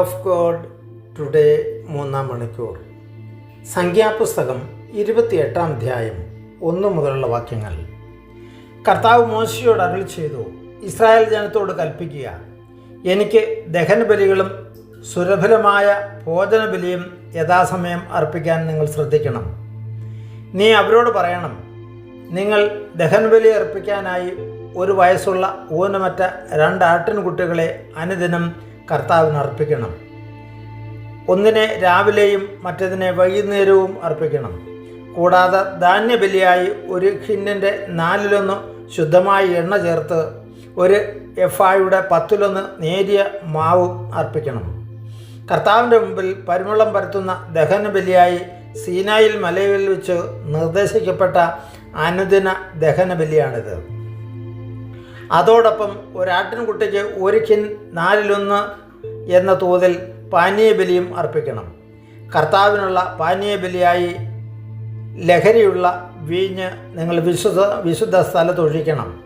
Of God today മൂന്നാം മണിക്കൂർ. സംഖ്യാപുസ്തകം ഇരുപത്തിയെട്ടാം അധ്യായം ഒന്ന് മുതലുള്ള വാക്യങ്ങൾ. കർത്താവ് മോശയോട് അരുൾ ചെയ്തു ഇസ്രായേൽ ജനത്തോട് കൽപ്പിക്കുക. എനിക്ക് ദഹനബലികളും സുരഭിലമായ ഭോജനബലിയും യഥാസമയം അർപ്പിക്കാൻ നിങ്ങൾ ശ്രദ്ധിക്കണം. നീ അവരോട് പറയണം നിങ്ങൾ ദഹനബലി അർപ്പിക്കാനായി ഒരു വയസ്സുള്ള ഊനമറ്റ രണ്ട് ആട്ടിൻകുട്ടികളെ അനുദിനം കർത്താവിന് അർപ്പിക്കണം. ഒന്നിനെ രാവിലെയും മറ്റതിനെ വൈകുന്നേരവും അർപ്പിക്കണം. കൂടാതെ ധാന്യബലിയായി ഒരു ഖിന്നിന്റെ നാലിലൊന്ന് ശുദ്ധമായ എണ്ണ ചേർത്ത് ഒരു എഫായുടെ പത്തിലൊന്ന് നേരിയ മാവും അർപ്പിക്കണം. കർത്താവിന്റെ മുമ്പിൽ പരിമളം പരത്തുന്ന ദഹനബലിയായി സീനായിൽ മലയിൽ വെച്ച് നിർദ്ദേശിക്കപ്പെട്ട അനുദിന ദഹനബലിയാണിത്. അതോടൊപ്പം ഒരാട്ടിൻകുട്ടിക്ക് ഒരു ഖിൻ നാലിലൊന്ന് എന്ന തോതിൽ പാനീയബലിയും അർപ്പിക്കണം. കർത്താവിനുള്ള പാനീയബലിയായി ലഹരിയുള്ള വീഞ്ഞ് നിങ്ങൾ വിശുദ്ധ വിശുദ്ധ സ്ഥലത്തൊഴിക്കണം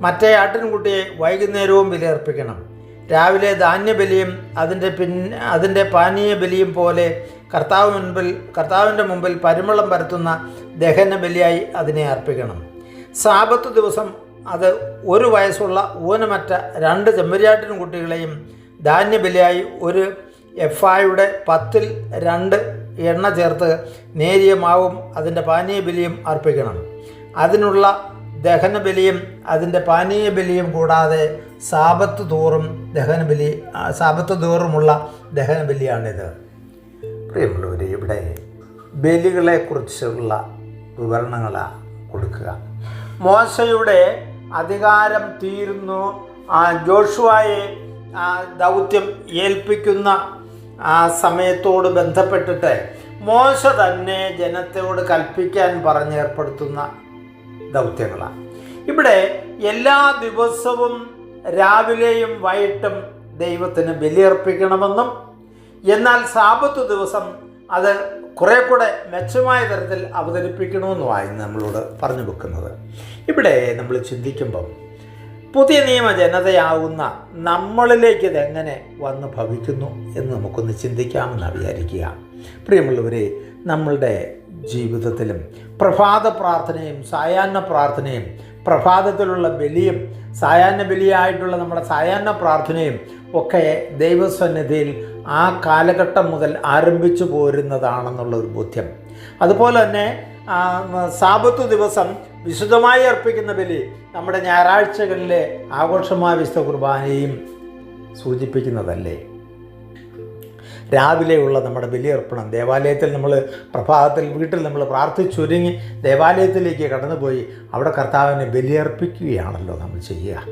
മറ്റേ ആട്ടിൻകുട്ടിയെ വൈകുന്നേരവും ബലിയർപ്പിക്കണം. രാവിലെ ധാന്യബലിയും അതിന്റെ പിൻ അതിന്റെ പാനീയ ബലിയും പോലെ കർത്താവ് മുൻപിൽ കർത്താവിന്റെ മുമ്പിൽ പരിമളം പരത്തുന്ന ദഹന ബലിയായി അതിനെ അർപ്പിക്കണം. സാപത്ത് ദിവസം അത് ഒരു വയസ്സുള്ള ഊനമറ്റ രണ്ട് ചെമ്മരിയാട്ടിൻ കുട്ടികളെയും ധാന്യബലിയായി ഒരു എഫ് എഫായുടെ പത്തിൽ രണ്ട് എണ്ണ ചേർത്ത് നേരിയ മാവും അതിന്റെ പാനീയ ബലിയും അർപ്പിക്കണം. അതിനുള്ള ദഹനബലിയും അതിന്റെ പാനീയ ബലിയും കൂടാതെ സാപത്ത് തോറും ദഹനബലി ബലി സാപത്ത് തോറുമുള്ള ദഹനബലിയാണിത്. പ്രിയമുള്ളവർ ഇവിടെ ബലികളെക്കുറിച്ചുള്ള വിവരണങ്ങളാണ് കൊടുക്കുക. മോശയുടെ അധികാരം തീരുന്നു. ജോഷുവായെ ദൗത്യം ഏൽപ്പിക്കുന്ന ആ സമയത്തോട് ബന്ധപ്പെട്ടിട്ട് മോശ തന്നെ ജനത്തോട് കൽപ്പിക്കാൻ പറഞ്ഞേർപ്പെടുത്തുന്ന ദൗത്യങ്ങളാണ്. ഇവിടെ എല്ലാ ദിവസവും രാവിലെയും വൈകിട്ടും ദൈവത്തിന് ബലിയർപ്പിക്കണമെന്നും എന്നാൽ സാപത്ത് ദിവസം അത് കുറെ കൂടെ മെച്ചമായ തരത്തിൽ അവതരിപ്പിക്കണമെന്നുമായി നമ്മളോട് പറഞ്ഞു വെക്കുന്നത്. ഇവിടെ നമ്മൾ ചിന്തിക്കുമ്പം പുതിയ നിയമ ജനതയാവുന്ന നമ്മളിലേക്ക് ഇതെങ്ങനെ വന്ന് ഭവിക്കുന്നു എന്ന് നമുക്കൊന്ന് ചിന്തിക്കാമെന്ന് വിചാരിക്കുക. പ്രിയമുള്ളവരെ നമ്മളുടെ ജീവിതത്തിലും പ്രഭാത പ്രാർത്ഥനയും സായാഹ്ന പ്രാർത്ഥനയും പ്രഭാതത്തിലുള്ള ബലിയും സായാഹ്ന ബലിയായിട്ടുള്ള നമ്മുടെ സായാഹ്ന പ്രാർത്ഥനയും ഒക്കെ ദൈവസന്നിധിയിൽ ആ കാലഘട്ടം മുതൽ ആരംഭിച്ചു പോരുന്നതാണെന്നുള്ള ഒരു ബോധ്യം. അതുപോലെ തന്നെ സാപത്തു ദിവസം വിശുദ്ധമായി അർപ്പിക്കുന്ന ബലി നമ്മുടെ ഞായറാഴ്ചകളിലെ ആഘോഷമായ വിശുദ്ധ കുർബാനയും സൂചിപ്പിക്കുന്നതല്ലേ? രാവിലെയുള്ള നമ്മുടെ ബലിയർപ്പണം ദേവാലയത്തിൽ നമ്മൾ പ്രഭാതത്തിൽ വീട്ടിൽ നമ്മൾ പ്രാർത്ഥിച്ചൊരുങ്ങി ദേവാലയത്തിലേക്ക് കടന്നുപോയി അവിടെ കർത്താവിനെ ബലിയർപ്പിക്കുകയാണല്ലോ നമ്മൾ ചെയ്യുക.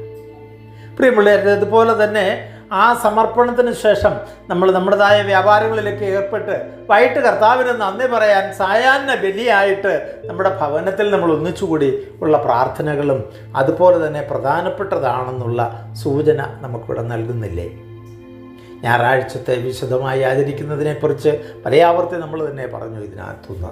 പ്രിയമുള്ളവരെ അതുപോലെ തന്നെ ആ സമർപ്പണത്തിന് ശേഷം നമ്മൾ നമ്മുടേതായ വ്യാപാരങ്ങളിലേക്ക് ഏർപ്പെട്ട് വൈകിട്ട് കർത്താവിന് നന്ദി പറയാൻ സായാഹ്ന ബലിയായിട്ട് നമ്മുടെ ഭവനത്തിൽ നമ്മൾ ഒന്നിച്ചുകൂടി ഉള്ള പ്രാർത്ഥനകളും അതുപോലെ തന്നെ പ്രധാനപ്പെട്ടതാണെന്നുള്ള സൂചന നമുക്കിവിടെ നൽകുന്നില്ലേ? ഞായറാഴ്ചത്തെ വിശദമായി ആചരിക്കുന്നതിനെക്കുറിച്ച് പലയാവർത്തി നമ്മൾ തന്നെ പറഞ്ഞു ഇതിനകത്തുനിന്ന്.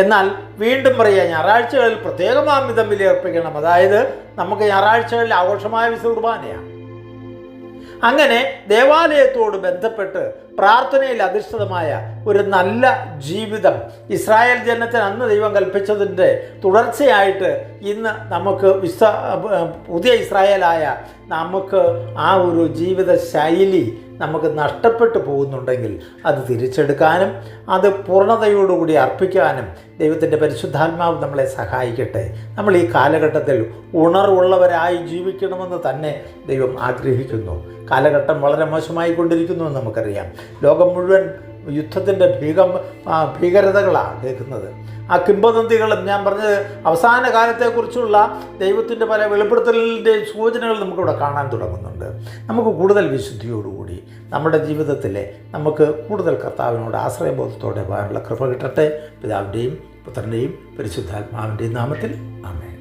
എന്നാൽ വീണ്ടും പറയുക ഞായറാഴ്ചകളിൽ പ്രത്യേകമാം വിധം വിലയർപ്പിക്കണം അതായത് നമുക്ക് ഞായറാഴ്ചകളിൽ ആഘോഷമായ വിശുദ്ധ കുർബാനയാണ്. അങ്ങനെ ദേവാലയത്തോട് ബന്ധപ്പെട്ട് പ്രാർത്ഥനയിൽ അധിഷ്ഠിതമായ ഒരു നല്ല ജീവിതം. ഇസ്രായേൽ ജനത്തിന് അന്ന് ദൈവം കൽപ്പിച്ചതിന്റെ തുടർച്ചയായിട്ട് ഇന്ന് നമുക്ക് വിശ്വ പുതിയ ഇസ്രായേലായ നമുക്ക് ആ ഒരു ജീവിത ശൈലി നമുക്ക് നഷ്ടപ്പെട്ടു പോകുന്നുണ്ടെങ്കിൽ അത് തിരിച്ചെടുക്കാനും അത് പൂർണതയോടുകൂടി അർപ്പിക്കാനും ദൈവത്തിന്റെ പരിശുദ്ധാത്മാവ് നമ്മളെ സഹായിക്കട്ടെ. നമ്മൾ ഈ കാലഘട്ടത്തിൽ ഉണർവുള്ളവരായി ജീവിക്കണമെന്ന് തന്നെ ദൈവം ആഗ്രഹിക്കുന്നു. കാലഘട്ടം വളരെ മോശമായി കൊണ്ടിരിക്കുന്നു എന്ന് നമുക്കറിയാം. ലോകം മുഴുവൻ യുദ്ധത്തിന്റെ ഭീകം ഭീകരതകളാണ് കേൾക്കുന്നത്. ആ കിംബദന്തികളും ഞാൻ പറഞ്ഞത് അവസാന കാലത്തെക്കുറിച്ചുള്ള ദൈവത്തിന്റെ പല വെളിപ്പെടുത്തലിന്റെ സൂചനകൾ നമുക്കിവിടെ കാണാൻ തുടങ്ങുന്നുണ്ട്. നമുക്ക് കൂടുതൽ വിശുദ്ധിയോടുകൂടി നമ്മുടെ ജീവിതത്തിലെ നമുക്ക് കൂടുതൽ കർത്താവിനോട് ആശ്രയബോധത്തോടെ പോകാനുള്ള കൃപ കിട്ടട്ടെ. പിതാവിന്റെയും പുത്രന്റെയും പരിശുദ്ധാത്മാവിന്റെയും നാമത്തിൽ. ആമേ